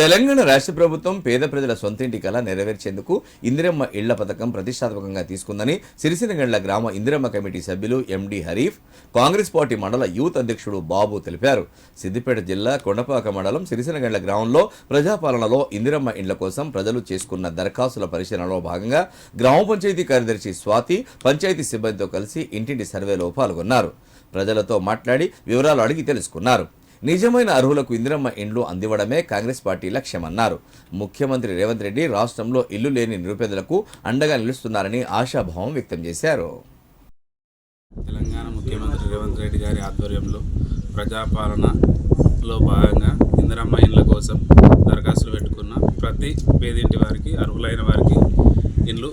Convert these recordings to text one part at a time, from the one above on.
తెలంగాణ రాష్ట్ర ప్రభుత్వం పేద ప్రజల సొంతింటి కళ నెరవేర్చేందుకు ఇందిరమ్మ ఇళ్ళ పథకం ప్రతిష్టాత్మకంగా తీసుకుందని సిరిసినగండ్ల గ్రామ ఇందిరమ్మ కమిటీ సభ్యులు ఎండి హరీఫ్ కాంగ్రెస్ పార్టీ మండల యూత్ అధ్యక్షుడు బాబు తెలిపారు. సిద్దిపేట జిల్లా కొండపాక మండలం సిరిసినగండ్ల గ్రామంలో ప్రజాపాలనలో ఇందిరమ్మ ఇండ్ల కోసం ప్రజలు చేసుకున్న దరఖాస్తుల పరిశీలనలో భాగంగా గ్రామ పంచాయతీ కార్యదర్శి స్వాతి పంచాయతీ సిబ్బందితో కలిసి ఇంటింటి సర్వేలో పాల్గొన్నారు ప్రజలతో మాట్లాడి వివరాలు అడిగి తెలుసుకున్నారు. నిజమైన అర్హులకు ఇందిరమ్మ ఇండ్లు అందివ్వడమే కాంగ్రెస్ పార్టీ లక్ష్యమన్నారు. ముఖ్యమంత్రి రేవంత్ రెడ్డి రాష్ట్రంలో ఇల్లు లేని నిరుపేదలకు అండగా నిలుస్తున్నారని ఆశాభావం వ్యక్తం చేశారు. తెలంగాణ ముఖ్యమంత్రి రేవంత్ రెడ్డి గారి ఆధ్వర్యంలో ప్రజాపాలనలో భాగంగా ఇందిరమ్మ ఇండ్ల కోసం దరఖాస్తులు పెట్టుకున్న ప్రతి పేదింటి వారికి అర్హులైన వారికి ఇండ్లు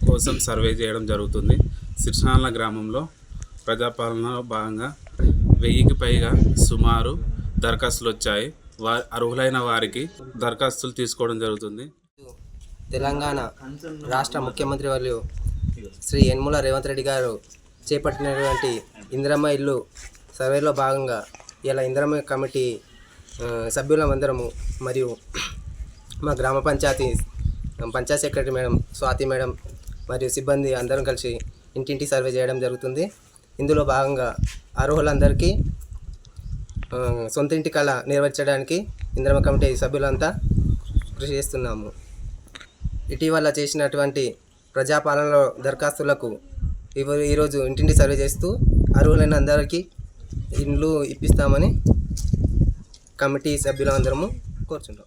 కోసం సర్వే చేయడం జరుగుతుంది. సిరిసాల గ్రామంలో ప్రజాపాలనలో భాగంగా వెయ్యికి పైగా సుమారు దరఖాస్తులు వచ్చాయి వారి అర్హులైన వారికి దరఖాస్తులు తీసుకోవడం జరుగుతుంది. తెలంగాణ రాష్ట్ర ముఖ్యమంత్రి వర్యులు శ్రీ యనమల రేవంత్ రెడ్డి గారు చేపట్టినటువంటి ఇందిరమ్మ ఇల్లు సర్వేలో భాగంగా ఇలా ఇందిరమ్మ కమిటీ సభ్యులమందరము మరియు మా గ్రామ panchayat panchayat secretary madam Swathi madam మరియు సిబ్బంది అందరం కలిసి ఇంటింటి సర్వే చేయడం జరుగుతుంది. ఇందులో భాగంగా అర్హులందరికీ సొంతింటి సొంత ఇంటి కళ నెరవేర్చడానికి ఇంద్రమ కమిటీ సభ్యులంతా కృషి చేస్తున్నాము. ఇటీవల చేసినటువంటి ప్రజాపాలనలో దరఖాస్తులకు ఇవ ఈరోజు ఇంటింటి సర్వే చేస్తూ అర్హులైన అందరికీ ఇండ్లు ఇప్పిస్తామని కమిటీ సభ్యులందరము కోరుచున్నాం.